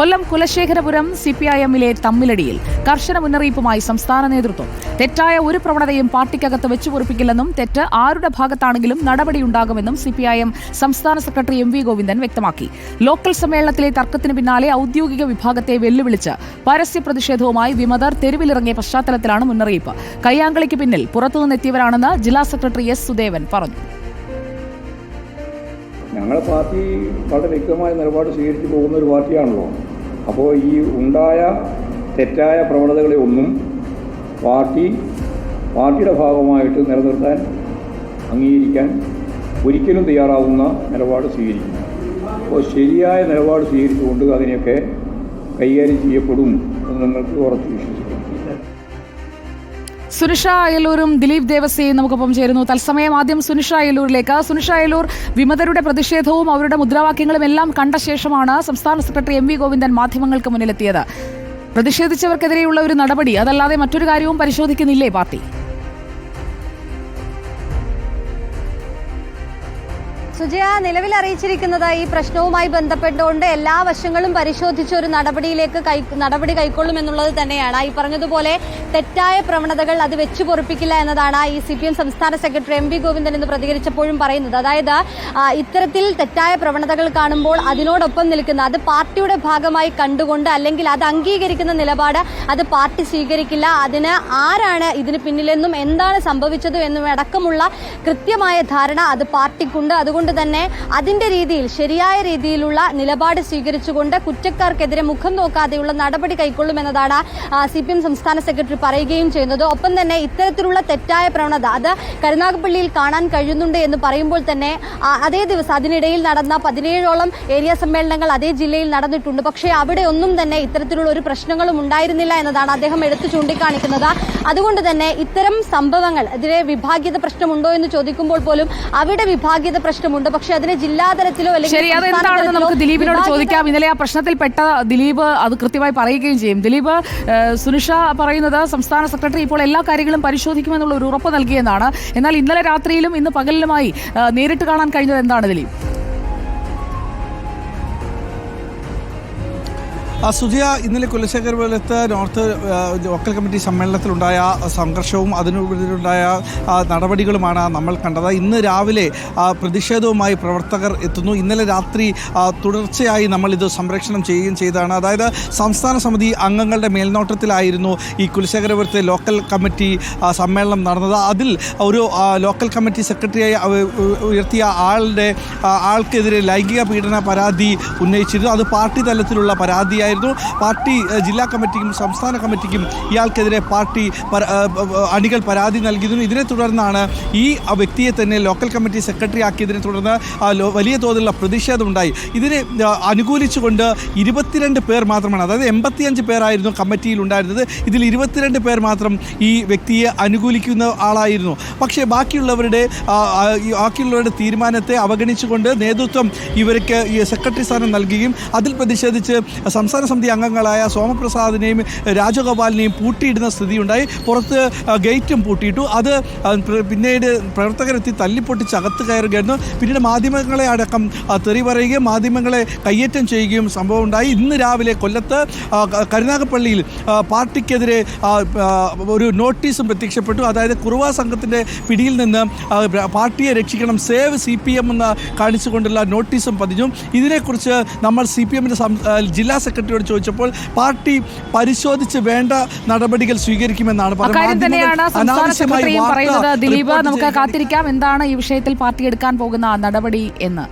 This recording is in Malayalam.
Kollam Kulasekharapuram C P I എമ്മിലെ തമ്മിലടിയിൽ കർശന മുന്നറിയിപ്പുമായി സംസ്ഥാന നേതൃത്വം. തെറ്റായ ഒരു പ്രവണതയും പാർട്ടിക്കകത്ത് വെച്ചുപൊറിപ്പിക്കില്ലെന്നും തെറ്റ് ആരുടെ ഭാഗത്താണെങ്കിലും നടപടിയുണ്ടാകുമെന്നും സി പി ഐ എം സംസ്ഥാന സെക്രട്ടറി എം വി ഗോവിന്ദൻ വ്യക്തമാക്കി. ലോക്കൽ സമ്മേളനത്തിലെ തർക്കത്തിന് പിന്നാലെ ഔദ്യോഗിക വിഭാഗത്തെ വെല്ലുവിളിച്ച് പരസ്യ പ്രതിഷേധവുമായി വിമതർ തെരുവിലിറങ്ങിയ പശ്ചാത്തലത്തിലാണ് മുന്നറിയിപ്പ്. കയ്യാങ്കളിക്ക് പിന്നിൽ പുറത്തുനിന്നെത്തിയവരാണെന്ന് ജില്ലാ സെക്രട്ടറി എസ് സുദേവൻ പറഞ്ഞു. ഞങ്ങളുടെ പാർട്ടി വളരെ വ്യക്തമായ നിലപാട് സ്വീകരിച്ചു പോകുന്ന ഒരു പാർട്ടിയാണല്ലോ. അപ്പോൾ ഈ ഉണ്ടായ തെറ്റായ പ്രവണതകളെ ഒന്നും പാർട്ടി പാർട്ടിയുടെ ഭാഗമായിട്ട് നിലനിർത്താൻ അംഗീകരിക്കാൻ ഒരിക്കലും തയ്യാറാവുന്ന നിലപാട് സ്വീകരിക്കും അപ്പോൾ ശരിയായ നിലപാട് സ്വീകരിച്ചുകൊണ്ട് അതിനെയൊക്കെ കൈകാര്യം ചെയ്യപ്പെടും എന്ന് നിങ്ങൾക്ക് ഉറച്ചു വിശ്വസിക്കാം സുനിഷ അയലൂരും ദിലീപ് ദേവസ്യയും നമുക്കൊപ്പം ചേരുന്നു. തത്സമയം ആദ്യം സുനിഷ അയലൂരിലേക്ക്. സുനിഷ അയലൂർ വിമതരുടെ പ്രതിഷേധവും അവരുടെ മുദ്രാവാക്യങ്ങളും എല്ലാം കണ്ട ശേഷമാണ് സംസ്ഥാന സെക്രട്ടറി എം വി ഗോവിന്ദൻ മാധ്യമങ്ങൾക്ക് മുന്നിലെത്തിയത്. പ്രതിഷേധിച്ചവർക്കെതിരെയുള്ള ഒരു നടപടി അതല്ലാതെ മറ്റൊരു കാര്യവും പരിശോധിക്കുന്നില്ലേ പാർട്ടി? സുജയ നിലവിൽ അറിയിച്ചിരിക്കുന്നത് ഈ പ്രശ്നവുമായി ബന്ധപ്പെട്ടുകൊണ്ട് എല്ലാ വശങ്ങളും പരിശോധിച്ച് ഒരു നടപടിയിലേക്ക് കൈ നടപടി കൈക്കൊള്ളുമെന്നുള്ളത് തന്നെയാണ്. ഈ പറഞ്ഞതുപോലെ തെറ്റായ പ്രവണതകൾ അത് വെച്ചു പൊറിപ്പിക്കില്ല എന്നതാണ് ഈ സി പി എം സംസ്ഥാന സെക്രട്ടറി എം വി ഗോവിന്ദൻ എന്ന് പ്രതികരിച്ചപ്പോഴും പറയുന്നത്. അതായത് ഇത്തരത്തിൽ തെറ്റായ പ്രവണതകൾ കാണുമ്പോൾ അതിനോടൊപ്പം നിൽക്കുന്ന അത് പാർട്ടിയുടെ ഭാഗമായി കണ്ടുകൊണ്ട് അല്ലെങ്കിൽ അത് അംഗീകരിക്കുന്ന നിലപാട് അത് പാർട്ടി സ്വീകരിക്കില്ല. അതിന് ആരാണ് ഇതിന് പിന്നിലെന്നും എന്താണ് സംഭവിച്ചത് എന്നും അടക്കമുള്ള കൃത്യമായ ധാരണ അത് പാർട്ടിക്കുണ്ട്. അതുകൊണ്ട് തന്നെ അതിന്റെ രീതിയിൽ ശരിയായ രീതിയിലുള്ള നിലപാട് സ്വീകരിച്ചുകൊണ്ട് കുറ്റക്കാർക്കെതിരെ മുഖം നോക്കാതെയുള്ള നടപടി കൈക്കൊള്ളുമെന്നതാണ് സി പി എം സംസ്ഥാന സെക്രട്ടറി പറയുകയും ചെയ്യുന്നത്. ഒപ്പം തന്നെ ഇത്തരത്തിലുള്ള തെറ്റായ പ്രവണത അത് കരുനാഗപ്പള്ളിയിൽ കാണാൻ കഴിയുന്നുണ്ട് എന്ന് പറയുമ്പോൾ തന്നെ അതേ ദിവസം അതിനിടയിൽ നടന്ന പതിനേഴോളം ഏരിയ സമ്മേളനങ്ങൾ അതേ ജില്ലയിൽ നടന്നിട്ടുണ്ട്. പക്ഷേ അവിടെ ഒന്നും തന്നെ ഇത്തരത്തിലുള്ള ഒരു പ്രശ്നങ്ങളും ഉണ്ടായിരുന്നില്ല എന്നതാണ് അദ്ദേഹം എടുത്തു ചൂണ്ടിക്കാണിക്കുന്നത്. അതുകൊണ്ട് തന്നെ ഇത്തരം സംഭവങ്ങൾ ഇതിലെ വിഭാഗീയത പ്രശ്നമുണ്ടോ എന്ന് ചോദിക്കുമ്പോൾ പോലും അവിടെ വിഭാഗീയത പ്രശ്നമുണ്ട്. പക്ഷേ അതിനെ ജില്ലാതലത്തിലോ ശരി അതെന്താണെന്ന് നമുക്ക് ദിലീപിനോട് ചോദിക്കാം. ഇന്നലെ ആ പ്രശ്നത്തിൽപ്പെട്ട ദിലീപ് അത് കൃത്യമായി പറയുകയും ചെയ്യും. ദിലീപ് സുനിഷ പറയുന്നത് സംസ്ഥാന സെക്രട്ടറി ഇപ്പോൾ എല്ലാ കാര്യങ്ങളും പരിശോധിക്കുമെന്നുള്ള ഒരു ഉറപ്പ് നൽകിയെന്നാണ്. എന്നാൽ ഇന്നലെ രാത്രിയിലും ഇന്ന് പകലിലുമായി നേരിട്ട് കാണാൻ കഴിഞ്ഞത് എന്താണ് ദിലീപ്? ആ സുജയ ഇന്നലെ കുലശേഖരപുരത്ത് നോർത്ത് ലോക്കൽ കമ്മിറ്റി സമ്മേളനത്തിലുണ്ടായ സംഘർഷവും അതിനുണ്ടായ നടപടികളുമാണ് നമ്മൾ കണ്ടത്. ഇന്ന് രാവിലെ പ്രതിഷേധവുമായി പ്രവർത്തകർ എത്തുന്നു. ഇന്നലെ രാത്രി തുടർച്ചയായി നമ്മൾ ഇത് സംരക്ഷണം ചെയ്യുകയും ചെയ്തതാണ്. അതായത് സംസ്ഥാന സമിതി അംഗങ്ങളുടെ മേൽനോട്ടത്തിലായിരുന്നു ഈ കുലശേഖരപുരത്തെ ലോക്കൽ കമ്മിറ്റി സമ്മേളനം നടന്നത്. അതിൽ ഒരു ലോക്കൽ കമ്മിറ്റി സെക്രട്ടറിയായി ഉയർത്തിയ ആളുടെ ആൾക്കെതിരെ ലൈംഗിക പീഡന പരാതി ഉന്നയിച്ചിരുന്നു. അത് പാർട്ടി തലത്തിലുള്ള പരാതിയായിരുന്നു പാർട്ടി ജില്ലാ കമ്മിറ്റിക്കും സംസ്ഥാന കമ്മിറ്റിക്കും ഇയാൾക്കെതിരെ പാർട്ടി അണികൾ പരാതി നൽകിയിരുന്നു. ഇതിനെ തുടർന്നാണ് ഈ വ്യക്തിയെ തന്നെ ലോക്കൽ കമ്മിറ്റി സെക്രട്ടറി ആക്കിയതിനെ തുടർന്ന് വലിയ തോതിലുള്ള പ്രതിഷേധമുണ്ടായി. ഇതിനെ അനുകൂലിച്ചുകൊണ്ട് ഇരുപത്തിരണ്ട് പേർ മാത്രമാണ് അതായത് എൺപത്തിയഞ്ച് പേരായിരുന്നു കമ്മിറ്റിയിൽ ഉണ്ടായിരുന്നത്. ഇതിൽ ഇരുപത്തിരണ്ട് പേർ മാത്രം ഈ വ്യക്തിയെ അനുകൂലിക്കുന്ന ആളായിരുന്നു. പക്ഷേ ബാക്കിയുള്ളവരുടെ ബാക്കിയുള്ളവരുടെ തീരുമാനത്തെ അവഗണിച്ചുകൊണ്ട് നേതൃത്വം ഇവർക്ക് ഈ സെക്രട്ടറി സ്ഥാനം നൽകുകയും അതിൽ പ്രതിഷേധിച്ച് സംസ്ഥാന സമിതി അംഗങ്ങളായ സോമപ്രസാദിനെയും രാജഗോപാലിനെയും പൂട്ടിയിടുന്ന സ്ഥിതിയുണ്ടായി. പുറത്ത് ഗേറ്റും പൂട്ടിയിട്ടു. അത് പിന്നീട് പ്രവർത്തകരെത്തി തല്ലിപ്പൊട്ടിച്ച് അകത്ത് കയറുകയായിരുന്നു. പിന്നീട് മാധ്യമങ്ങളെ അടക്കം തെറി പറയുകയും മാധ്യമങ്ങളെ കയ്യേറ്റം ചെയ്യുകയും സംഭവം ഉണ്ടായി. ഇന്ന് രാവിലെ കൊല്ലത്ത് കരുനാഗപ്പള്ളിയിൽ പാർട്ടിക്കെതിരെ ഒരു നോട്ടീസും പ്രത്യക്ഷപ്പെട്ടു. അതായത് കുറുവ സംഘത്തിന്റെ പിടിയിൽ നിന്ന് പാർട്ടിയെ രക്ഷിക്കണം സേവ് സി പി എം എന്ന് കാണിച്ചുകൊണ്ടുള്ള നോട്ടീസും പതിഞ്ഞു. ഇതിനെക്കുറിച്ച് നമ്മൾ സി പി എമ്മിന്റെ ജില്ലാ സെക്രട്ടറിയോട് ചോദിച്ചപ്പോൾ പാർട്ടി പരിശോധിച്ച് വേണ്ട നടപടികൾ സ്വീകരിക്കുമെന്നാണ് പറയുന്നത്. ദിലീപ് നമുക്ക് കാത്തിരിക്കാം. എന്താണ് ഈ വിഷയത്തിൽ പാർട്ടി എടുക്കാൻ പോകുന്ന നടപടി എന്ന്.